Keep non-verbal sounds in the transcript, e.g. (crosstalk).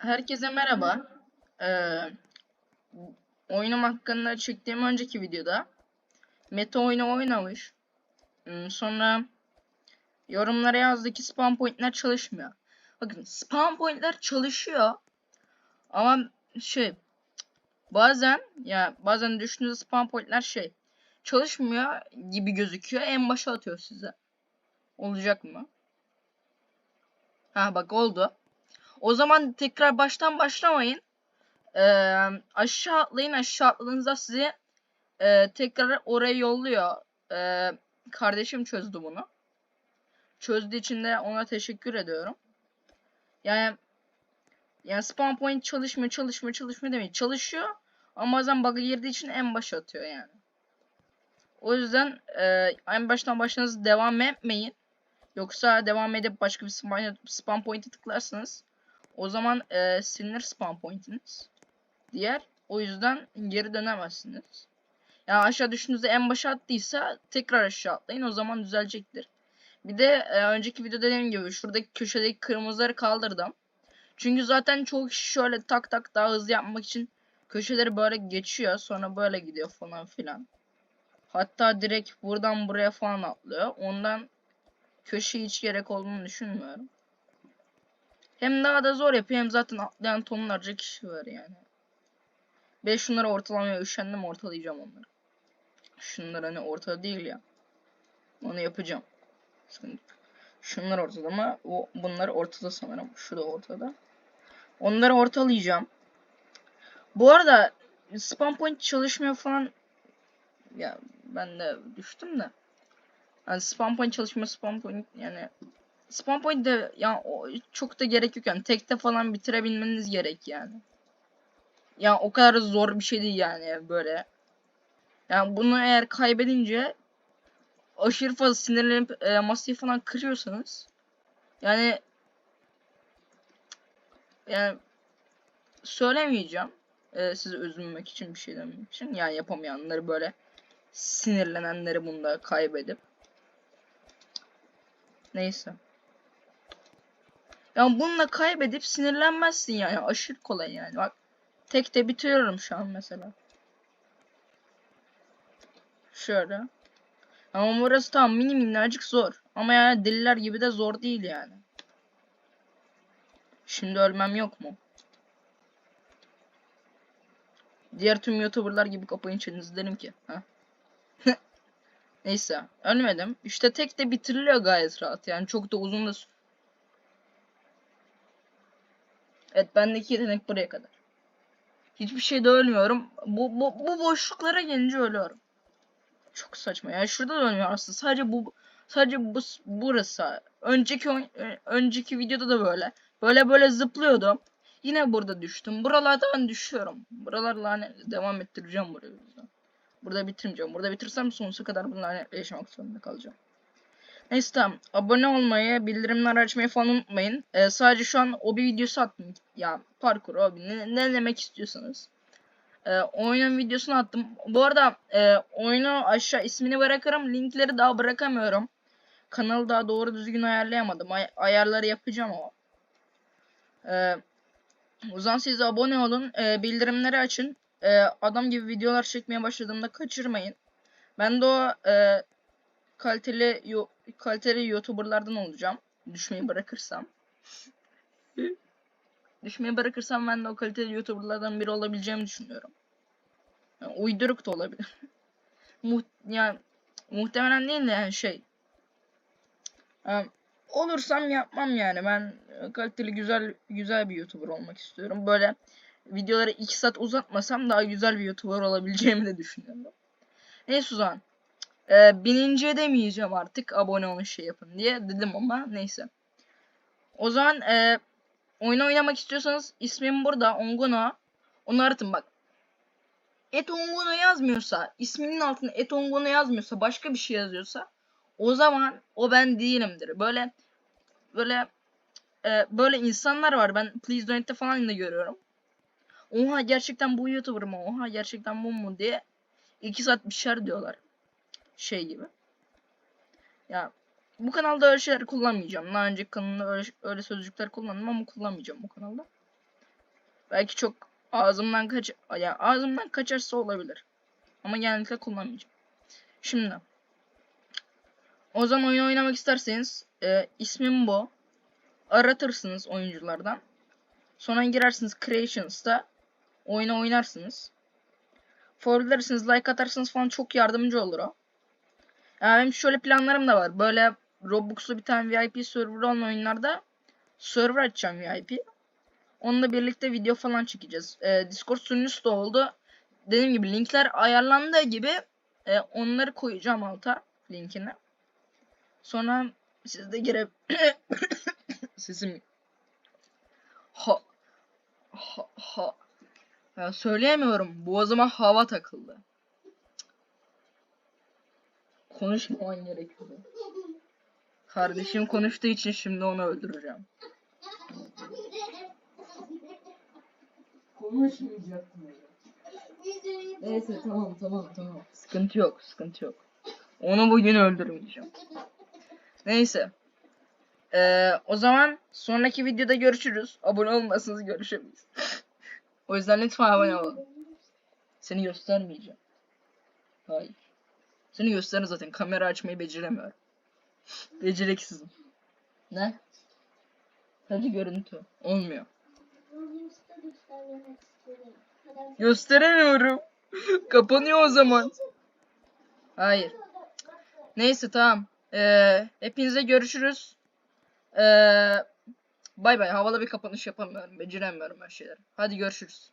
Herkese merhaba. Ee, oyunum hakkında çektiğim önceki videoda meta oyunu oynamış. Hmm, Sonra yorumlara yazdı ki spam pointler çalışmıyor. Bakın spam pointler çalışıyor. Ama şey bazen ya bazen düşündüğünüz spam pointler şey çalışmıyor gibi gözüküyor. En başa atıyor size. Olacak mı? Ha bak oldu. O zaman tekrar baştan başlamayın. Ee, aşağı atlayın. Aşağı atladığınızda sizi e, tekrar oraya yolluyor. Ee, kardeşim çözdü bunu. Çözdüğü için de ona teşekkür ediyorum. Yani yani spawn point çalışmıyor, çalışmıyor, çalışmıyor demeyin. Çalışıyor ama bazen bug'a girdiği için en başa atıyor yani. O yüzden e, en baştan başlarınız devam etmeyin. Yoksa devam edip başka bir spam, spam point'e tıklarsanız o zaman e, silinir spam point'iniz. Diğer o yüzden geri dönemezsiniz. Yani aşağı düştüğünüzde en başa attıysa tekrar aşağı atlayın o zaman düzelecektir. Bir de e, önceki videoda dediğim gibi şuradaki köşedeki kırmızıları kaldırdım. Çünkü zaten çok kişi şöyle tak tak daha hızlı yapmak için köşeleri böyle geçiyor sonra böyle gidiyor falan filan. Hatta direkt buradan buraya falan atlıyor. Ondan köşe hiç gerek olduğunu düşünmüyorum. Hem daha da zor yapıyor hem zaten atlayan tonlarca kişi var yani. Ben şunları ortalamaya üşendim ortalayacağım onları. Şunlar hani ortada değil ya. Onu yapacağım. Sıkıntı. Şunlar ortada ama o bunlar ortada sanırım. Şu da ortada. Onları ortalayacağım. Bu arada spam point çalışmıyor falan. Ya ben de düştüm de. Yani spam point çalışmıyor spam point yani spam point de ya o çok da gerek yok yani tekte falan bitirebilmeniz gerek yani. Ya o kadar zor bir şey değil yani böyle. Yani bunu eğer kaybedince aşırı fazla sinirlenip e, masayı falan kırıyorsanız yani yani söylemeyeceğim e, sizi üzülmek için bir şey demek için yani yapamayanları böyle sinirlenenleri bunda kaybedip neyse yani bununla kaybedip sinirlenmezsin yani. Aşırı kolay yani. Bak tek de bitiriyorum şu an mesela. Şöyle. Ama burası tam mini minnacık zor. Ama yani deliler gibi de zor değil yani. Şimdi ölmem yok mu? Diğer tüm youtuberlar gibi kapayın çenenizi derim ki ha. (laughs) Neyse ölmedim. İşte tek de bitiriliyor gayet rahat. Yani çok da uzun da... Evet bendeki yetenek buraya kadar. Hiçbir şeyde ölmüyorum. Bu, bu, bu boşluklara gelince ölüyorum. Çok saçma. Yani şurada da ölmüyor aslında. Sadece bu sadece bu burası. Önceki önceki videoda da böyle. Böyle böyle zıplıyordum. Yine burada düştüm. Buralardan düşüyorum. Buralar lanet devam ettireceğim burayı. Burada bitirmeyeceğim. Burada bitirsem sonsuza kadar bu lanetle yaşamak zorunda kalacağım. Neyse. Abone olmayı, bildirimler açmayı falan unutmayın. Ee, sadece şu an o bir videosu attım. Ya parkur abi ne, ne demek istiyorsanız. Ee, oyunun videosunu attım. Bu arada e, oyunu aşağı ismini bırakırım. Linkleri daha bırakamıyorum. Kanalı daha doğru düzgün ayarlayamadım. Ay- ayarları yapacağım ama. Ee, o zaman siz abone olun. Ee, bildirimleri açın. Ee, adam gibi videolar çekmeye başladığımda kaçırmayın. Ben de o e, kaliteli yo- kaliteli youtuberlardan olacağım. Düşmeyi bırakırsam. Düşmeyi bırakırsam ben de o kaliteli youtuberlardan biri olabileceğimi düşünüyorum. Yani uyduruk da olabilir. (laughs) Muht yani muhtemelen değil de yani şey. Em, olursam yapmam yani. Ben e, kaliteli güzel güzel bir youtuber olmak istiyorum. Böyle videoları 2 saat uzatmasam daha güzel bir youtuber olabileceğimi de düşünüyorum. Neyse o zaman. Ee, bininciye demeyeceğim artık abone olun şey yapın diye dedim ama neyse. O zaman e, oyun oynamak istiyorsanız ismim burada Ongono. Onu aratın bak. Et Ongono yazmıyorsa, isminin altına Et Ongono yazmıyorsa, başka bir şey yazıyorsa o zaman o ben değilimdir. Böyle böyle e, böyle insanlar var. Ben Please Donate'te falan da görüyorum. Oha gerçekten bu YouTuber mı? Oha gerçekten bu mu diye 2 saat bir şeyler diyorlar. Şey gibi. Ya bu kanalda öyle şeyler kullanmayacağım. Daha önceki kanalda öyle, öyle sözcükler kullandım ama kullanmayacağım bu kanalda. Belki çok ağzımdan kaç ya ağzımdan kaçarsa olabilir. Ama genellikle kullanmayacağım. Şimdi o zaman oyun oynamak isterseniz e, ismim bu. Aratırsınız oyunculardan. Sonra girersiniz Creations'ta. Oyunu oynarsınız. Forwardlarsınız, like atarsınız falan çok yardımcı olur o. Yani benim şöyle planlarım da var. Böyle Roblox'ta bir tane VIP server olan oyunlarda server açacağım VIP. Onunla birlikte video falan çekeceğiz. Ee, Discord sunucusu da oldu. Dediğim gibi linkler ayarlandığı gibi e, onları koyacağım alta linkini. Sonra siz de gire (coughs) sesim ha ha ha ya söyleyemiyorum. Boğazıma hava takıldı. Konuşmaman gerekiyordu. Kardeşim konuştuğu için şimdi onu öldüreceğim. Konuşmayacaktım ya. Neyse tamam tamam tamam. Sıkıntı yok sıkıntı yok. Onu bugün öldürmeyeceğim. Neyse. Ee, o zaman sonraki videoda görüşürüz. Abone olmasanız görüşemeyiz. (laughs) o yüzden lütfen abone olun. Seni göstermeyeceğim. Hayır. Seni gösterin zaten. Kamera açmayı beceremiyorum. Beceriksizim. Ne? Sadece görüntü. Olmuyor. Gösteremiyorum. (laughs) Kapanıyor o zaman. Hayır. Neyse tamam. Ee, hepinize görüşürüz. Ee, bay bay. Havalı bir kapanış yapamıyorum. Beceremiyorum her şeyleri. Hadi görüşürüz.